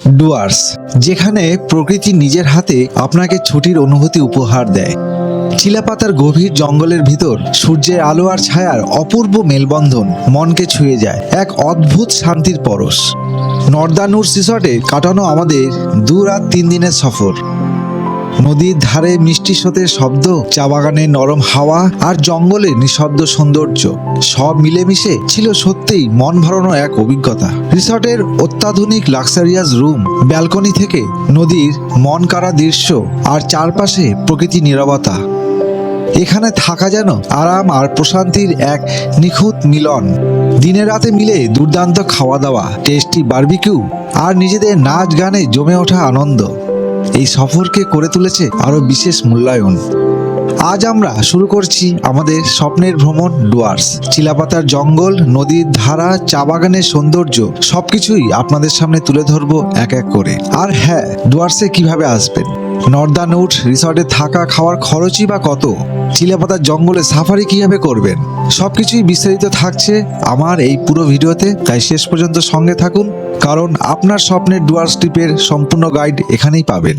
ডুয়ার্স, যেখানে প্রকৃতি নিজের হাতে আপনাকে ছুটির অনুভূতি উপহার দেয়। চিলাপাতার গভীর জঙ্গলের ভিতর সূর্যের আলো আর ছায়ার অপূর্ব মেলবন্ধন মনকে ছুঁয়ে যায়, এক অদ্ভুত শান্তির পরশ। নর্দানুর রিসর্টে কাটানো আমাদের দু রাত তিন দিনের সফর। নদীর ধারে মিষ্টি স্রোতের শব্দ, চা বাগানের নরম হাওয়া আর জঙ্গলের নিঃশব্দ সৌন্দর্য, সব মিলেমিশে ছিল সত্যিই মন ভরানো এক অভিজ্ঞতা। রিসর্টের অত্যাধুনিক লাক্সারিয়াস রুম, ব্যালকনি থেকে নদীর মন কাড়া দৃশ্য আর চারপাশে প্রকৃতি নীরবতা। এখানে থাকা যেন আরাম আর প্রশান্তির এক নিখুঁত মিলন। দিনে রাতে মিলে দুর্দান্ত খাওয়া দাওয়া, টেস্টি বার্বিকিউ আর নিজেদের নাচ গানে জমে ওঠা আনন্দ। এই সফরকে করে তুলেছে আরও বিশেষ মূল্যায়ন। আজ আমরা শুরু করছি আমাদের স্বপ্নের ভ্রমণ ডুয়ার্স। চিলাপাতার জঙ্গল, নদীর ধারা, চা বাগানের সৌন্দর্য, সবকিছুই আপনাদের সামনে তুলে ধরবো এক এক করে। আর হ্যাঁ ডুয়ার্সে কীভাবে আসবেন? নর্দান উঠ রিসর্টে থাকা খাওয়ার খরচই বা কত? চিলাপাতার জঙ্গলে সাফারি কীভাবে করবেন? সবকিছুই বিস্তারিত থাকছে আমার এই পুরো ভিডিওতে, তাই শেষ পর্যন্ত সঙ্গে থাকুন, কারণ আপনার স্বপ্নের ডুয়ার্স ট্রিপের সম্পূর্ণ গাইড এখানেই পাবেন।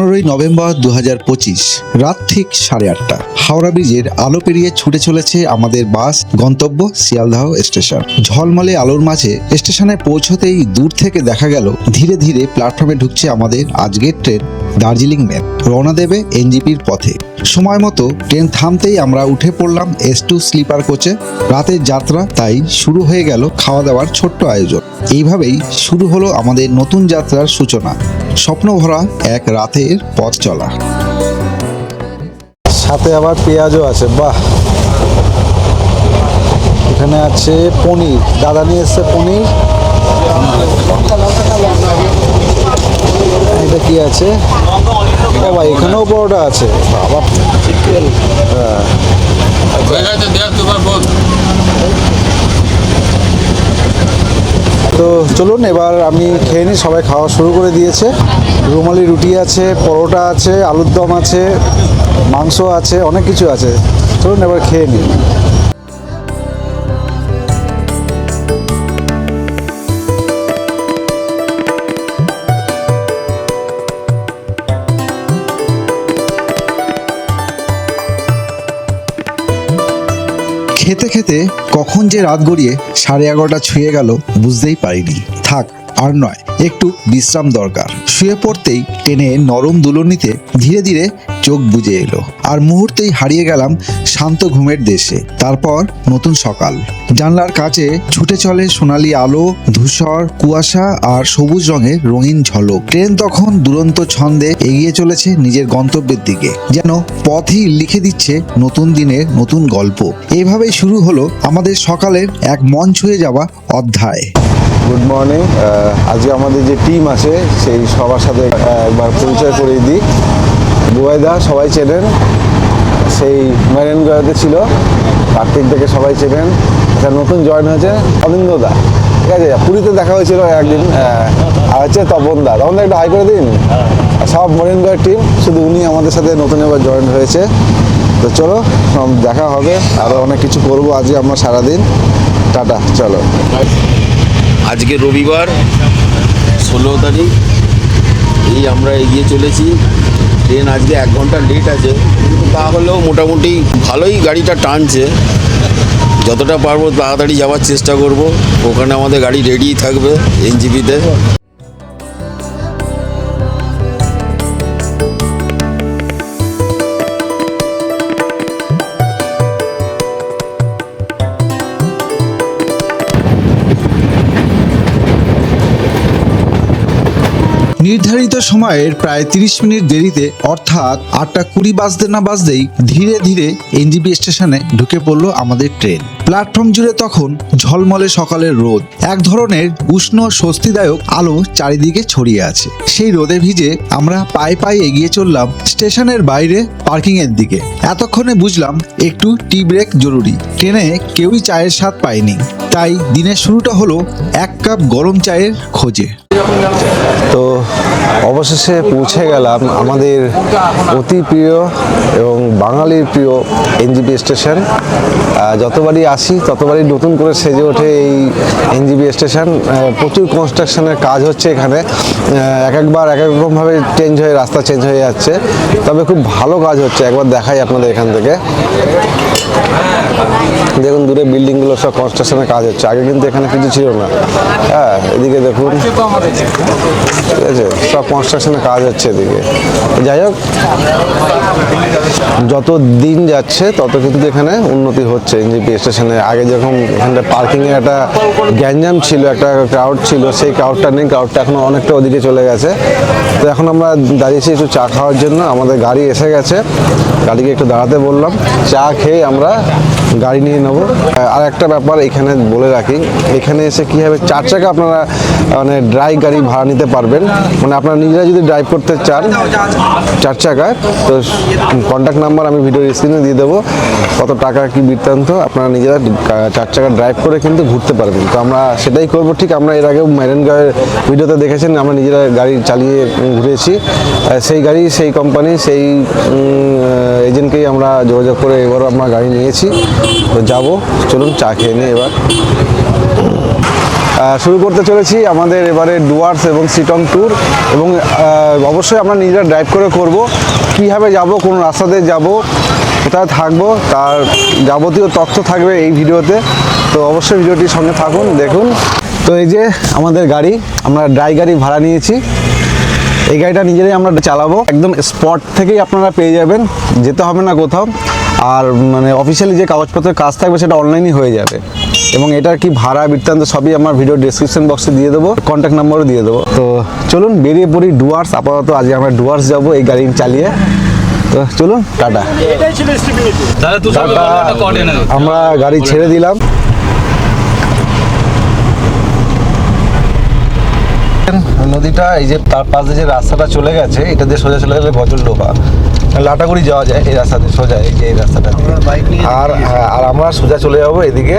পনেরোই নভেম্বর দু হাজার পঁচিশ, রাত ঠিক সাড়ে আটটা। হাওড়া ব্রিজের আলো পেরিয়ে ছুটে চলেছে আমাদের বাস, গন্তব্য শিয়ালদাহ স্টেশন। ঝলমলে আলোর মাঝে স্টেশনে পৌঁছতেই দূর থেকে দেখা গেল, ধীরে ধীরে প্ল্যাটফর্মে ঢুকছে আমাদের আজকের ট্রেন। দার্জিলিং মেল রওনা দেবে এনজিপির পথে। সময় মতো ট্রেন থামতেই আমরা উঠে পড়লাম এস টু স্লিপার কোচে। রাতের যাত্রা তাই শুরু হয়ে গেল খাওয়া দাওয়ার ছোট্ট আয়োজন। এইভাবেই শুরু হলো আমাদের নতুন যাত্রার সূচনা। স্বপ্নভরা এক রাতের পথ চলা। সাথে আবার পেঁয়াজও আছে, বাহ! এখানে আছে পনির। দাদা নিয়ে এসছে পনির। এটা কি আছে? বাবা এখানেও পরোটা আছে। বাবা হ্যাঁ তো চলুন, এবার আমি খেয়ে নিই, সবাই খাওয়া শুরু করে দিয়েছে। রুমালি রুটি আছে, পরোটা আছে, আলুর দম আছে, মাংস আছে, অনেক কিছু আছে। চলুন, এবার খেয়ে নিই। খেতে খেতে কখন যে রাত গড়িয়ে সাড়ে এগারোটা ছুঁয়ে গেল বুঝতেই পারিনি। থাক আর নয়, একটু বিশ্রাম দরকার। শুয়ে পড়তেই টেনে নরম দুলনিতে ধীরে ধীরে চোখ বুজে এলো। আর মুহূর্তেই হারিয়ে গেলাম শান্ত ঘুমের দেশে। তারপর নতুন সকাল। জানলার কাছে ছুটে চলে সোনালি আলো, ধূসর কুয়াশা আর সবুজ রঙের রঙিন ঝলক। ট্রেন তখন দুরন্ত ছন্দে এগিয়ে চলেছে নিজের গন্তব্যের দিকে। যেন পথই লিখে দিচ্ছে নতুন দিনের নতুন গল্প। এভাবেই শুরু হলো আমাদের সকালের এক মন ছুঁয়ে যাওয়া অধ্যায়। গুড মর্নিং আজকে আমাদের যে টিম আছে, সেই সবার সাথে একবার পরিচয় করিয়ে দিই। বুবাইদা সবাই চেনেন। সেই মেরেন গয়াতে ছিল। কার্তিক থেকে সবাই চেনেন। একটা নতুন জয়েন হয়েছে অনিন্দদা ঠিক আছে, পুরীতে দেখা হয়েছিল একদিন আর হচ্ছে তপন দা। তখন একটু হাই করে দিন। সব মরিন গয়ের টিম শুধু উনি আমাদের সাথে নতুন এবার জয়েন হয়েছে। তো চলো দেখা হবে। আরও অনেক কিছু করব আজকে আমরা সারাদিন। টাটা, চলো। আজকে রবিবার, ষোলো তারিখ। এই আমরা এগিয়ে চলেছি। ট্রেন আজকে এক ঘণ্টা লেট আছে। কিন্তু তাহলেও মোটামুটি ভালোই গাড়িটা টানছে। যতটা পারব তাড়াতাড়ি যাওয়ার চেষ্টা করব। ওখানে আমাদের গাড়ি রেডি থাকবে এনজিপিতে। নির্ধারিত সময়ের প্রায় তিরিশ মিনিট দেরিতে, অর্থাৎ আটটা কুড়ি বাজতে না বাজতেই ধীরে ধীরে এনজিপি স্টেশনে ঢুকে পড়ল আমাদের ট্রেন। প্ল্যাটফর্ম জুড়ে তখন ঝলমলে সকালের রোদ। এক ধরনের উষ্ণ স্বস্তিদায়ক আলো চারিদিকে ছড়িয়ে আছে। সেই রোদে ভিজে আমরা পায়ে পায়ে এগিয়ে চললাম স্টেশনের বাইরে পার্কিং এর দিকে। এতক্ষণে বুঝলাম একটু টি ব্রেক জরুরি। ট্রেনে কেউই চায়ের স্বাদ পায়নি। তাই দিনের শুরুটা হলো এক কাপ গরম চায়ের খোঁজে। তো অবশেষে পৌঁছে গেলাম আমাদের অতি প্রিয় এবং বাঙালির প্রিয় এনজিপি স্টেশন। যতবারই আসি আসি ততবারই নতুন করে সেজে ওঠে এই এনজিবি স্টেশন। প্রচুর কনস্ট্রাকশনের কাজ হচ্ছে এখানে। এক একবার এক এক রকমভাবে চেঞ্জ হয়ে, রাস্তা চেঞ্জ হয়ে যাচ্ছে। তবে খুব ভালো কাজ হচ্ছে, একবার দেখাই আপনাদের এখান থেকে। দেখুন দূরে বিল্ডিংগুলো সব কনস্ট্রাকশনের কাজ হচ্ছে। আগে কিন্তু এখানে কিছু ছিল না। হ্যাঁ এদিকে দেখুন। ঠিক আছে, সব কনস্ট্রাকশনের কাজ হচ্ছে এদিকে। যাই হোক, যত দিন যাচ্ছে, তত কিন্তু এখানে উন্নতি হচ্ছে এনজিপি স্টেশনে। আগে যেরকম এখানটা পার্কিংয়ের একটা গ্যাঞ্জাম ছিল, একটা ক্রাউড ছিল, সেই ক্রাউডটা নেই ক্রাউডটা এখন অনেকটা ওদিকে চলে গেছে। তো এখন আমরা দাঁড়িয়েছি একটু চা খাওয়ার জন্য। আমাদের গাড়ি এসে গেছে। গাড়িকে একটু দাঁড়াতে বললাম। চা খেয়ে আমরা গাড়ি নিয়ে নেব। আর একটা ব্যাপার এখানে বলে রাখি, এখানে এসে কী হবে চার চাকা আপনারা মানে ড্রাইভ গাড়ি ভাড়া নিতে পারবেন। মানে আপনারা নিজেরা যদি ড্রাইভ করতে চান চার চাকায়, তো কন্ট্যাক্ট নাম্বার আমি ভিডিওর স্ক্রিনে দিয়ে দেবো। কত টাকা কি বৃত্তান্ত, আপনারা নিজেরা চার চাকা ড্রাইভ করে কিন্তু ঘুরতে পারবেন। তো আমরা সেটাই করব, ঠিক আমরা এর আগেও মেরেনগাঁয়ের ভিডিওতে দেখেছেন, আমরা নিজেরা গাড়ি চালিয়ে ঘুরেছি। সেই গাড়ি, সেই কোম্পানি সেই এজেন্টকেই আমরা যোগাযোগ করে এবারও আমরা গাড়ি নিয়েছি। যাব। চলুন চা খেয়ে নিই এবার। শুরু করতে চলেছি আমাদের এবারে ডুয়ার্স এবং সিটং ট্যুর এবং অবশ্যই আমরা নিজেরা ড্রাইভ করে করব। কীভাবে যাব, কোন রাস্তাতে যাব, কোথায় থাকব, তার যাবতীয় তথ্য থাকবে এই ভিডিওতে। তো অবশ্যই ভিডিওটির সঙ্গে থাকুন, দেখুন। তো এই যে আমাদের গাড়ি, আমরা ড্রাই গাড়ি ভাড়া নিয়েছি। এই গাড়িটা নিজেরাই আমরা চালাবো। একদম স্পট থেকেই আপনারা পেয়ে যাবেন। যেতে হবে না কোথাও। আর মানে অফিসিয়ালি যে কাগজপত্রের কাজ থাকবে সেটা অনলাইনই হয়ে যাবে। এবং এটার কি ভাড়া বৃত্তান্ত সবই আমার ভিডিও ডিসক্রিপশন বক্সে দিয়ে দেবো কন্ট্যাক্ট নাম্বারও দিয়ে দেবো। তো চলুন বেরিয়ে পড়ি ডুয়ার্স আপাতত আজকে আমরা ডুয়ার্স যাব এই গাড়ি চালিয়ে। তো চলুন টাটা। টাটা। আমরা গাড়ি ছেড়ে দিলাম। নদীটা এই যে তার পাশে যে রাস্তাটা চলে গেছে এটা দিয়ে সোজা চলে গেলে বজলডোবা লাটাগুড়ি যাওয়া যায় এই রাস্তাতে সোজা এই যে এই রাস্তাটা। আর হ্যাঁ, আর আমরা সোজা চলে যাব এদিকে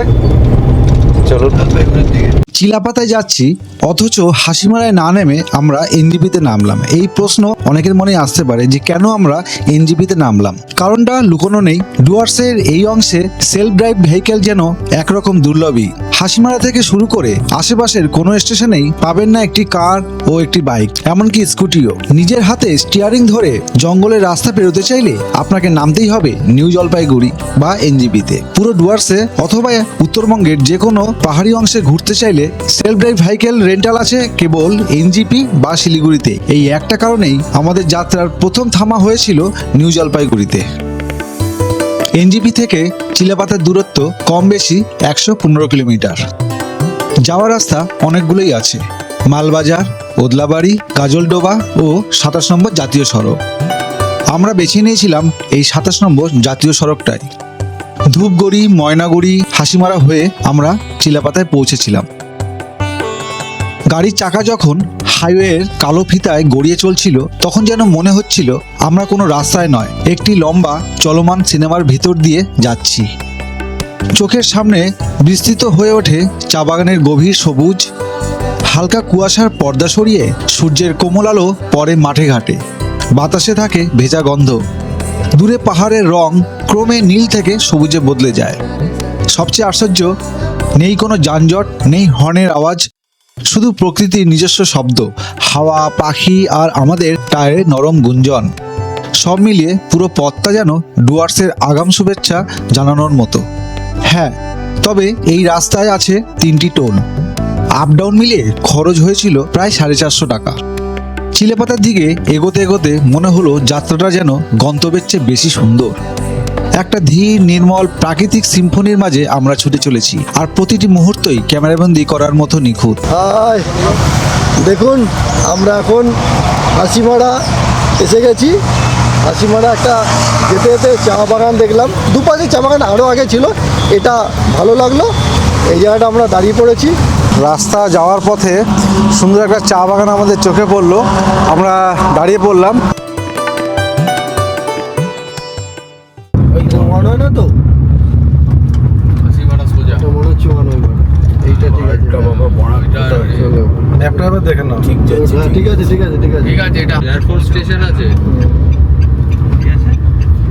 চিলাপাতায় যাচ্ছি, অথচ হাসিমারায় না নেমে আমরা এনজিপিতে নামলাম। এই প্রশ্ন অনেকের মনে আসতে পারে যে কেন আমরা এনজিপিতে নামলাম। কারণটা লুকোনো নেই। ডুয়ার্সের এই অংশে সেলফ ড্রাইভ ভেহিকেল যেন একরকম দুর্লভই। হাসিমারা থেকে শুরু করে আশেপাশের কোনো স্টেশনেই পাবেন না একটি কার ও একটি বাইক, এমনকি স্কুটিও। নিজের হাতে স্টিয়ারিং ধরে জঙ্গলের রাস্তা পেরোতে চাইলে আপনাকে নামতেই হবে নিউ জলপাইগুড়ি বা এনজিপিতে। পুরো ডুয়ার্সে অথবা উত্তরবঙ্গের যে কোনো পাহাড়ি অংশে ঘুরতে চাইলে সেলফ ড্রাইভ ভেহিকেল রেন্টাল আছে কেবল এনজিপি বা শিলিগুড়িতে। এই একটা কারণেই আমাদের যাত্রার প্রথম থামা হয়েছিল নিউ জলপাইগুড়িতে। এনজিপি থেকে চিলাপাতার দূরত্ব কম বেশি একশো পনেরো কিলোমিটার। যাওয়ার রাস্তা অনেকগুলোই আছে। মালবাজার, ওদলাবাড়ি কাজলডোবা ও সাতাশ নম্বর জাতীয় সড়ক। আমরা বেছে নিয়েছিলাম এই সাতাশ নম্বর জাতীয় সড়কটাই। ধূপগড়ি, ময়নাগুড়ি, হাসিমারা হয়ে আমরা চিলাপাতায় পৌঁছেছিলাম। গাড়ির চাকা যখন হাইওয়ের কালো ফিতায় গড়িয়ে চলছিল, তখন যেন মনে হচ্ছিল আমরা কোনো রাস্তায় নয়, একটি লম্বা চলমান সিনেমার ভিতর দিয়ে যাচ্ছি। চোখের সামনে বিস্তৃত হয়ে ওঠে চা বাগানের গভীর সবুজ, হালকা কুয়াশার পর্দা সরিয়ে সূর্যের কোমল আলো পরে মাঠে ঘাটে। বাতাসে থাকে ভেজা গন্ধ। দূরে পাহাড়ের রং ক্রমে নীল থেকে সবুজে বদলে যায়। সবচেয়ে আশ্চর্য, নেই কোনো যানজট, নেই হর্নের আওয়াজ, শুধু প্রকৃতির নিজস্ব শব্দ, হাওয়া, পাখি আর আমাদের টায়ারে নরম গুঞ্জন। সব মিলিয়ে পুরো পথটা যেন ডুয়ার্সের আগাম শুভেচ্ছা জানানোর মতো। হ্যাঁ তবে এই রাস্তায় আছে তিনটি টোল। আপ ডাউন মিলিয়ে খরচ হয়েছিল প্রায় সাড়ে চারশো টাকা। চিলেপাতার দিকে এগোতে এগোতে মনে হলো যাত্রাটা যেন গন্তব্যের চেয়ে বেশি সুন্দর। একটা ধীর, নির্মল, প্রাকৃতিক সিম্ফনির মাঝে আমরা ছুটে চলেছি। আর প্রতিটি মুহূর্তই ক্যামেরাবন্দি করার মতো নিখুঁত। দেখুন, আমরা এখন হাসিমারা এসে গেছি। হাসিমারা একটা যেতে যেতে চা বাগান দেখলাম। দুপাশে চা বাগান আরও আগে ছিল, এটা ভালো লাগল। এই জায়গাটা আমরা দাঁড়িয়ে পড়েছি। রাস্তা যাওয়ার পথে সুন্দর একটা চা বাগান আমাদের চোখে পড়ল। আমরা দাঁড়িয়ে পড়লাম। না তো? এটা মনে হচ্ছে এইটা ঠিক আছে। এবার দেখে হ্যাঁ, ঠিক আছে ঠিক আছে ঠিক আছে। ঠিক আছে এটা এয়ারফোর্স স্টেশন আছে।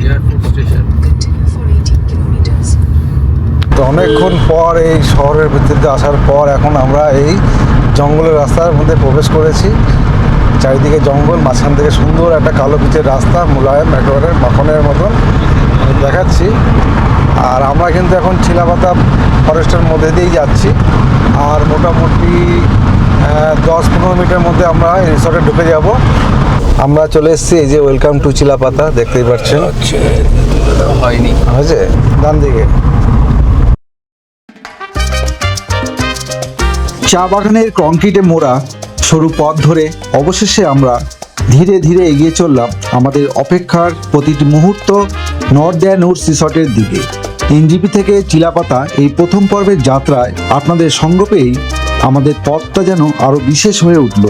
Air force station for 18 kilometers. তো অনেকক্ষণ পর এই শহরের ভিতরে আসার পর এখন আমরা এই জঙ্গলের রাস্তার মধ্যে প্রবেশ করেছি। চারিদিকে জঙ্গল মাঝখান থেকে সুন্দর একটা কালো পিচের রাস্তা মুলায়ম একেবারে মাখনের মতন দেখাচ্ছি। আর আমরা কিন্তু এখন চিলাপাতা ফরেস্টের মধ্যে দিয়েই যাচ্ছি। আর মোটামুটি দশ পনেরো মিনিটের মধ্যে আমরা এই রিসর্টে ঢুকে যাব। আমরা চলে এসেছি এই যে ওয়েলকাম টু চিলাপাতা দেখতেই পাচ্ছেন। হয়নি। হয়েছে? ডান দিকে। চা বাগানের কংক্রিটে মোড়া সরু পথ ধরে অবশেষে আমরা ধীরে ধীরে এগিয়ে চললাম আমাদের অপেক্ষার প্রতিটি মুহূর্ত নর্থ উড রিসর্টের দিকে। এনজিপি থেকে চিলাপাতা এই প্রথম পর্বের যাত্রায় আপনাদের সঙ্গ পেয়েই আমাদের পথটা যেন আরও বিশেষ হয়ে উঠল।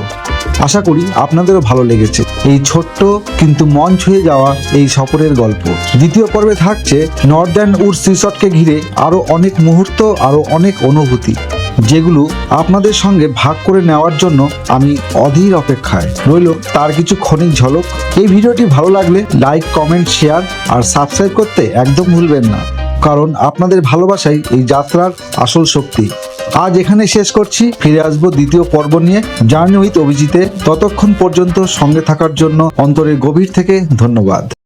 আশা করি আপনাদেরও ভালো লেগেছে এই ছোট্ট কিন্তু মন ছুঁয়ে যাওয়া এই সফরের গল্প। দ্বিতীয় পর্বে থাকছে নর্দার্ন উডস রিসর্টকে ঘিরে আরও অনেক মুহূর্ত আরও অনেক অনুভূতি। যেগুলো আপনাদের সঙ্গে ভাগ করে নেওয়ার জন্য আমি অধীর অপেক্ষায়। রইল তার কিছু ক্ষণিক ঝলক। এই ভিডিওটি ভালো লাগলে লাইক, কমেন্ট, শেয়ার আর সাবস্ক্রাইব করতে একদম ভুলবেন না। কারণ আপনাদের ভালোবাসাই এই যাত্রার আসল শক্তি। আজ এখানে শেষ করছি। ফিরে আসব দ্বিতীয় পর্ব নিয়ে। জার্নি উইথ অভিজিতে। ততক্ষণ পর্যন্ত সঙ্গে থাকার জন্য অন্তরের গভীর থেকে ধন্যবাদ।